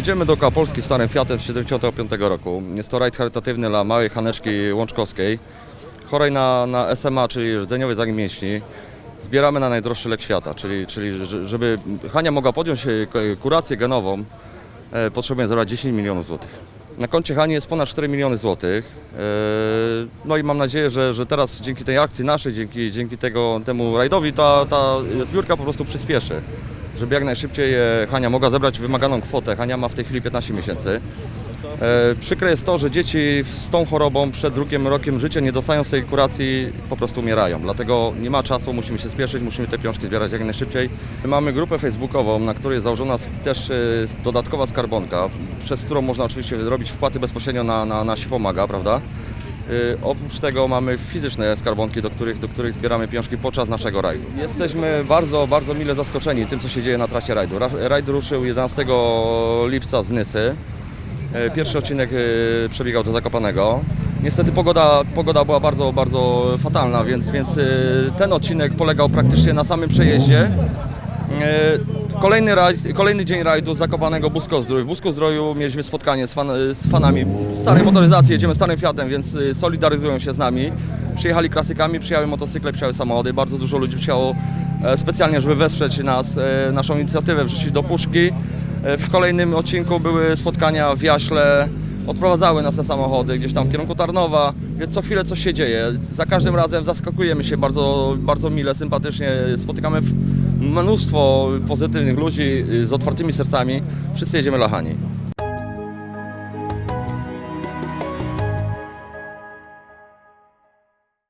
Jedziemy do Polski starym Fiatem z 75 roku. Jest to rajd charytatywny dla małej Haneczki Łączkowskiej, chorej na, na SMA, czyli rdzeniowy zagięć mięśni. Zbieramy na najdroższy lek świata, czyli, czyli że- żeby Hania mogła podjąć e, kurację genową, e, potrzebujemy zebrać 10 milionów złotych. Na koncie Hani jest ponad 4 miliony złotych. E, No i mam nadzieję, że, że teraz dzięki tej akcji naszej, dzięki, dzięki tego, temu rajdowi ta, ta zbiórka po prostu przyspieszy. Żeby jak najszybciej e, Hania mogła zebrać wymaganą kwotę. Hania ma w tej chwili 15 miesięcy. E, Przykre jest to, że dzieci z tą chorobą przed drugim rokiem życia nie dostając tej kuracji po prostu umierają. Dlatego nie ma czasu, musimy się spieszyć, musimy te pieniążki zbierać jak najszybciej. Mamy grupę facebookową, na której jest założona też e, dodatkowa skarbonka, przez którą można oczywiście robić wpłaty bezpośrednio na, na, na pomaga, prawda? E, Oprócz tego mamy fizyczne skarbonki, do których, do których zbieramy pieniążki podczas naszego rajdu. Jesteśmy bardzo, bardzo mile zaskoczeni tym, co się dzieje na trasie rajdu. Ra- Rajd ruszył 11 lipca z Nysy. E, Pierwszy odcinek e, przebiegał do Zakopanego. Niestety pogoda, pogoda była bardzo, bardzo fatalna, więc, więc ten odcinek polegał praktycznie na samym przejeździe. Kolejny, kolejny dzień rajdu z Zakopanego Busko-Zdrój. W Busko-Zdroju mieliśmy spotkanie z, fan, z fanami starej motoryzacji, jedziemy starym Fiatem, więc e, solidaryzują się z nami. Przyjechali klasykami, przyjechały motocykle, przyjechały samochody. Bardzo dużo ludzi przyjechało e, specjalnie, żeby wesprzeć nas, e, naszą inicjatywę, wrzucić do puszki. E, W kolejnym odcinku były spotkania w Jaśle, odprowadzały nas te samochody gdzieś tam w kierunku Tarnowa, więc co chwilę coś się dzieje. Za każdym razem zaskakujemy się bardzo, bardzo mile, sympatycznie, spotykamy mnóstwo pozytywnych ludzi y, z otwartymi sercami. Wszyscy jedziemy lachani.